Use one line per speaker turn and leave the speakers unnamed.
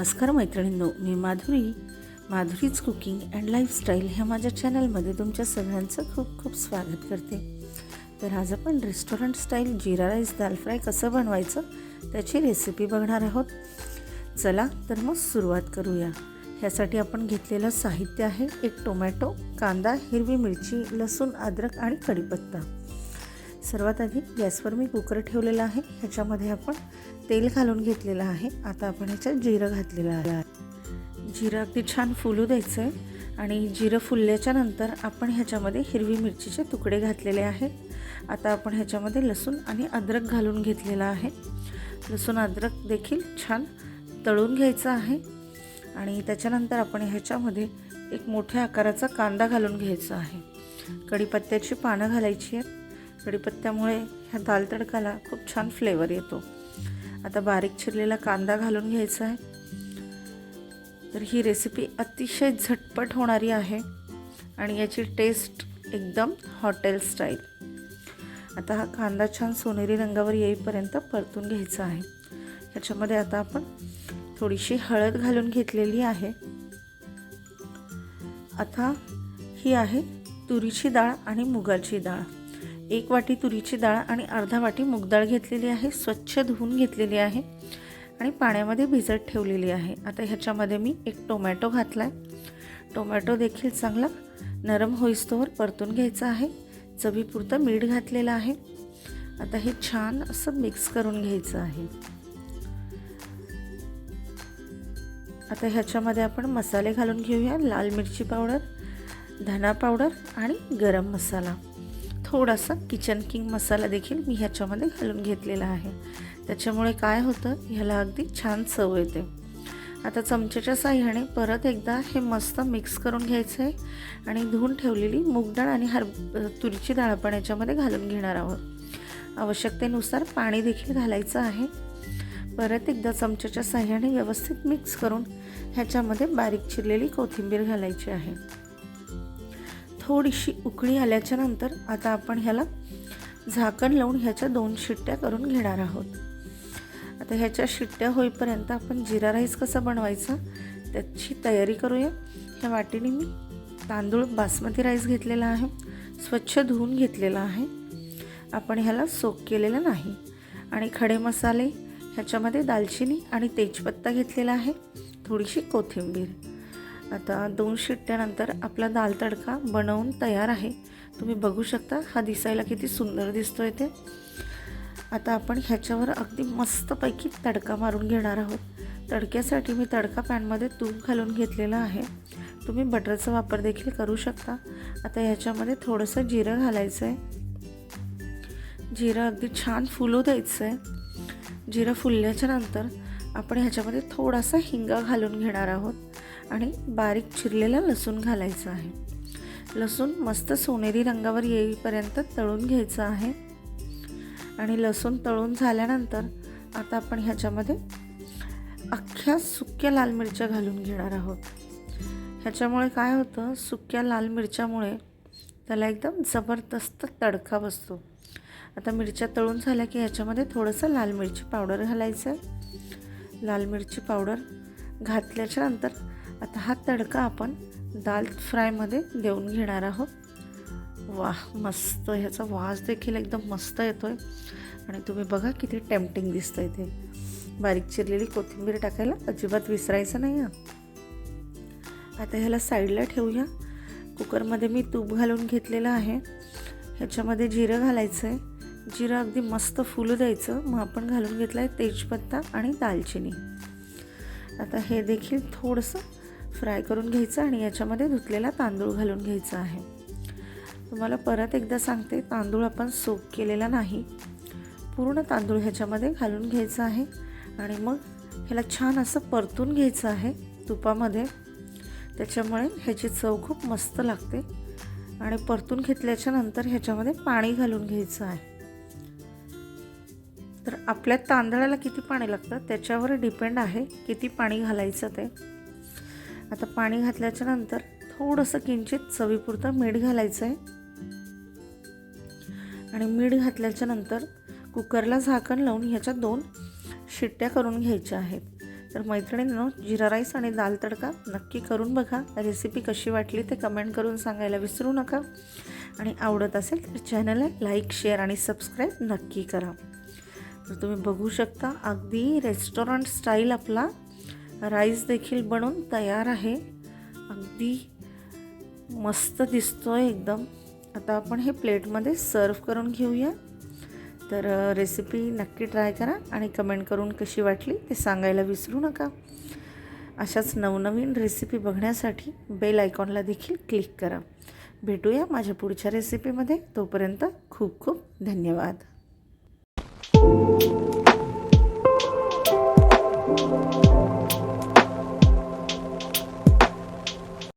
नमस्कार मैत्रिणींनो मी Madhuri. Madhuri's cooking and lifestyle ह्या माझ्या चॅनलमध्ये तुमच्या सगळ्यांचं खूप खूप स्वागत करते. तर आज आपण restaurant style jeera rice dal fry कसं बनवायचं त्याची रेसिपी बघणार आहोत. चला तर मग सुरुवात करूया. ह्यासाठी आपण घेतलेलं साहित्य आहे एक टोमॅटो कांदा हिरवी मिरची लसूण अद्रक आणि कढीपत्ता. सर्वात आधी गॅसवर मी कुकर ठेवलेला आहे. ह्याच्यामध्ये आपण तेल घालून घेतलेलं आहे. आता आपण ह्याच्यात जिरं घातलेलं आहे. जिरं अगदी छान फुलू द्यायचं आहे आणि जिरं फुलल्याच्या नंतर आपण ह्याच्यामध्ये हिरवी मिरचीचे तुकडे घातलेले आहेत. आता आपण ह्याच्यामध्ये लसूण आणि अद्रक घालून घेतलेला आहे. लसूण अद्रक देखील छान तळून घ्यायचं आहे. आणि त्याच्यानंतर आपण ह्याच्यामध्ये एक मोठ्या आकाराचा कांदा घालून घ्यायचा आहे. कढीपत्त्याची पानं घालायची आहेत. कढीपत्त्यामुळे ह्या दाल तडकाला खूप छान फ्लेवर येतो. आता बारीक चिरलेला कांदा घालून घ्यायचा आहे. तर ही रेसिपी अतिशय झटपट होणारी आहे आणि याची टेस्ट एकदम हॉटेल स्टाईल आता हा कांदा छान सोनेरी रंगावर येईपर्यंत परतून घ्यायचा आहे. ह्याच्यामध्ये आता आपण थोडीशी हळद घालून घेतलेली आहे. आता ही आहे तुरीची डाळ आणि मुगाची डाळ. एक वाटी तुरीची डाळ आणि अर्धा वाटी मूगडाळ घेतलेली आहे. स्वच्छ धुवून घेतलेली आहे आणि पाण्यामध्ये भिजत ठेवलेली आहे. आता ह्याच्यामध्ये मी एक टोमॅटो घातला आहे टोमॅटो देखील चांगला नरम होईस्तोवर परतून घ्यायचा आहे. चवीपुरतं मीठ घातलेलं आहे. आता हे छान असं मिक्स करून घ्यायचं आहे. आता ह्याच्यामध्ये आपण मसाले घालून घेऊया. लाल मिरची पावडर धना पावडर आणि गरम मसाला. थोडासा किचन किंग मसाला देखील मी ह्याच्यामध्ये घालून घेतलेला आहे. त्याच्यामुळे काय होतं? ह्याला अगदी छान चव येते. आता चमच्याच्या साह्याने परत एकदा हे मस्त मिक्स करून घ्यायचं आहे आणि धुवून ठेवलेली मूगडाळ आणि हर तुरीची डाळ पण याच्यामध्ये घालून घेणार आहोत. आवश्यकतेनुसार पाणी देखील घालायचं आहे. परत एकदा चमच्याच्या साह्याने व्यवस्थित मिक्स करून ह्याच्यामध्ये बारीक चिरलेली कोथिंबीर घालायची आहे. थोडीशी उकळी आल्याच्यानंतर आता आपण ह्याला झाकण लावून ह्याच्या दोन शिट्ट्या करून घेणार आहोत. आता ह्याच्या शिट्ट्या होईपर्यंत आपण जिरा राईस कसा बनवायचा त्याची तयारी करूया. ह्या वाटीने मी तांदूळ बासमती राईस घेतलेला आहे. स्वच्छ धुवून घेतलेला आहे. आपण ह्याला सोक केलेलं नाही. आणि खडे मसाले ह्याच्यामध्ये दालचिनी आणि तेजपत्ता घेतलेला आहे. थोडीशी कोथिंबीर. आता दोन शिट्ट्यानंतर आपला दाल तडका बनवून तयार आहे. तुम्ही बघू शकता हा दिसायला किती सुंदर दिसतो आहे ते. आता आपण ह्याच्यावर अगदी मस्तपैकी तडका मारून घेणार आहोत. तडक्यासाठी मी तडका पॅनमध्ये तूप घालून घेतलेलं आहे. तुम्ही बटरचा वापर देखील करू शकता. आता ह्याच्यामध्ये थोडंसं जिरं घालायचं आहे जिरं अगदी छान फुलू द्यायचं आहे जिरं फुलल्याच्या नंतर आपण ह्याच्यामध्ये थोडासा हिंगा घालून घेणार आहोत. आणि बारीक चिरलेला लसूण घालायचा आहे. लसूण मस्त सोनेरी रंगावर येईपर्यंत तळून घ्यायचं आहे. आणि लसूण तळून झाल्यानंतर आता आपण ह्याच्यामध्ये अख्ख्या सुक्या लाल मिरच्या घालून घेणार आहोत. ह्याच्यामुळे काय होतं? सुक्या लाल मिरच्यामुळे त्याला एकदम जबरदस्त तडका बसतो. आता मिरच्या तळून झाल्या की ह्याच्यामध्ये थोडंसं लाल मिरची पावडर घालायचं आहे. लाल मिरची पावडर घातल्याच्या नंतर आता हा तडका आपण दाल फ्रायमध्ये देऊन घेणार आहोत. वा मस्त. ह्याचा वास देखील एकदम मस्त येतो आहे आणि तुम्ही बघा किती टेम्पटिंग दिसतं आहे ते. बारीक चिरलेली कोथिंबीर टाकायला अजिबात विसरायचं नाही आता ह्याला साईडला ठेवूया. कुकरमध्ये मी तूप घालून घेतलेलं आहे. ह्याच्यामध्ये जिरं घालायचं आहे जिरं अगदी मस्त फुलू द्यायचं. मग आपण घालून घेतलं आहे तेजपत्ता आणि दालचिनी. आता हे देखील थोडंसं फ्राय करून घ्यायचं आणि याच्यामध्ये धुतलेला तांदूळ घालून घ्यायचा आहे. तुम्हाला परत एकदा सांगते तांदूळ आपण सोक केलेला नाही. पूर्ण तांदूळ ह्याच्यामध्ये घालून घ्यायचं आहे आणि मग ह्याला छान असं परतून घ्यायचं आहे तुपामध्ये. त्याच्यामुळे ह्याची चव खूप मस्त लागते आणि परतून घेतल्याच्या नंतर ह्याच्यामध्ये पाणी घालून घ्यायचं आहे. तर आपल्या तांदळाला किती पाणी लागतं त्याच्यावर डिपेंड आहे किती पाणी घालायचं ते. आता पाणी घातल्याच्या नंतर थोडंसं किंचित चवीपुरतं मीठ घालायचं आहे आणि मीठ घातल्याच्या नंतर कुकरला झाकण लावून ह्याच्या दोन शिट्ट्या करून घ्यायच्या आहेत. तर मैत्रिणींनो जिरा राईस आणि दाल तडका नक्की करून बघा. रेसिपी कशी वाटली ते कमेंट करून सांगायला विसरू नका. आणि आवडत असेल तर चॅनलला लाईक शेअर आणि सबस्क्राईब नक्की करा. तर तुम्ही बघू शकता अगदी रेस्टॉरंट स्टाईल आपला राईस देखील बनून तयार आहे. अगदी मस्त दिसतो आहे एकदम. आता आपण हे प्लेटमध्ये सर्व करून घेऊया. तर रेसिपी नक्की ट्राय करा आणि कमेंट करून कशी वाटली ते सांगायला विसरू नका. अशाच नवनवीन रेसिपी बघण्यासाठी बेल आयकॉनला देखील क्लिक करा. भेटूया माझ्या पुढच्या रेसिपीमध्ये तोपर्यंत खूप खूप धन्यवाद.